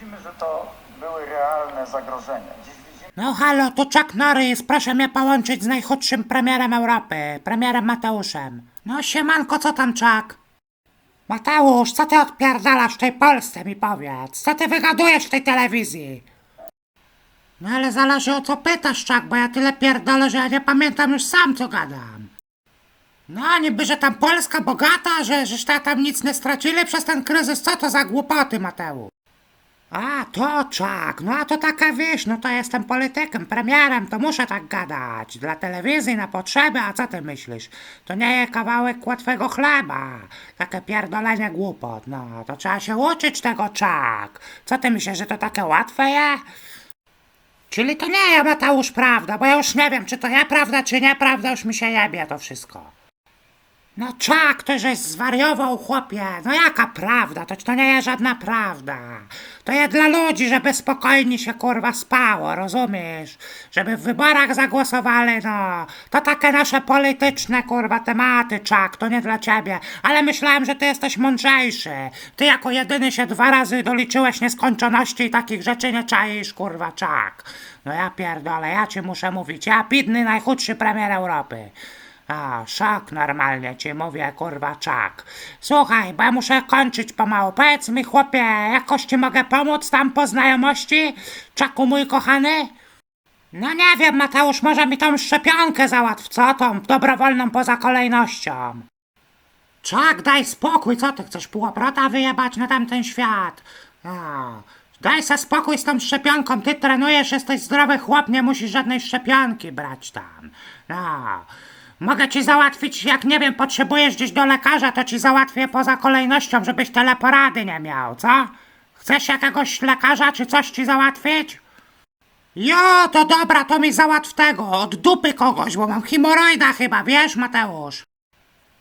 Widzimy, że to były realne zagrożenia. No halo, to Chuck Norris, proszę mnie połączyć z najchudszym premierem Europy, premierem Mateuszem. No siemanko, co tam Chuck? Mateusz, co ty odpierdalasz w tej Polsce, mi powiedz? Co ty wygadujesz w tej telewizji? No ale zależy o co pytasz, Chuck, bo ja tyle pierdolę, że ja nie pamiętam już sam, co gadam. No, niby, że tam Polska bogata, że, że tam nic nie stracili przez ten kryzys, co to za głupoty, Mateusz? A, to czak, no a to taka wieś, no to jestem politykiem, premierem, to muszę tak gadać. Dla telewizji na potrzeby, a co ty myślisz? To nie jest kawałek łatwego chleba. Takie pierdolenie głupot, no to trzeba się uczyć tego czak. Co ty myślisz, że to takie łatwe je? Czyli to nie ja, Mateusz, prawda, bo ja już nie wiem, czy to ja prawda, czy nieprawda, już mi się jebie to wszystko. No czak, to żeś zwariował, chłopie. No jaka prawda? To, to nie jest żadna prawda. To jest dla ludzi, żeby spokojnie się kurwa spało, rozumiesz? Żeby w wyborach zagłosowali, no. To takie nasze polityczne kurwa tematy, czak, to nie dla ciebie. Ale myślałem, że ty jesteś mądrzejszy. Ty jako jedyny się dwa razy doliczyłeś nieskończoności i takich rzeczy nie czaisz, kurwa, czak. No ja pierdolę, ja ci muszę mówić. Ja pidny najchudszy premier Europy. A, szak normalnie ci mówię, kurwa, czak. Słuchaj, bo ja muszę kończyć pomału. Powiedz mi, chłopie, jakoś ci mogę pomóc tam po znajomości? Czaku, mój kochany? No nie wiem, Mateusz, może mi tą szczepionkę załatw, co? Tą dobrowolną poza kolejnością. Czak, daj spokój, co ty chcesz półoprota wyjebać na tamten świat? A, daj se spokój z tą szczepionką, ty trenujesz, jesteś zdrowy chłop, nie musisz żadnej szczepionki brać tam. No. Mogę ci załatwić, jak nie wiem, potrzebujesz gdzieś do lekarza, to ci załatwię poza kolejnością, żebyś teleporady nie miał, co? Chcesz jakiegoś lekarza, czy coś ci załatwić? Jo, to dobra, to mi załatw tego, od dupy kogoś, bo mam hemoroida chyba, wiesz, Mateusz?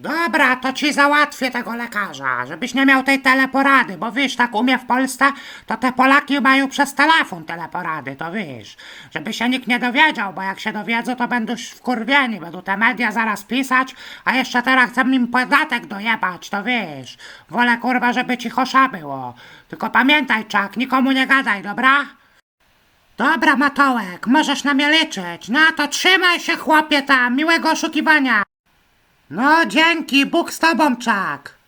Dobra, to ci załatwię tego lekarza, żebyś nie miał tej teleporady, bo wiesz, tak u mnie w Polsce, to te Polaki mają przez telefon teleporady, to wiesz, żeby się nikt nie dowiedział, bo jak się dowiedzą, to będą wkurwieni, będą te media zaraz pisać, a jeszcze teraz chcę im podatek dojebać, to wiesz, wolę kurwa, żeby ci chosza było, tylko pamiętaj, Czak, nikomu nie gadaj, dobra? Dobra, Matołek, możesz na mnie liczyć, no to trzymaj się, chłopie tam, miłego oszukiwania. No, dzięki, Bóg z tobą, Czak.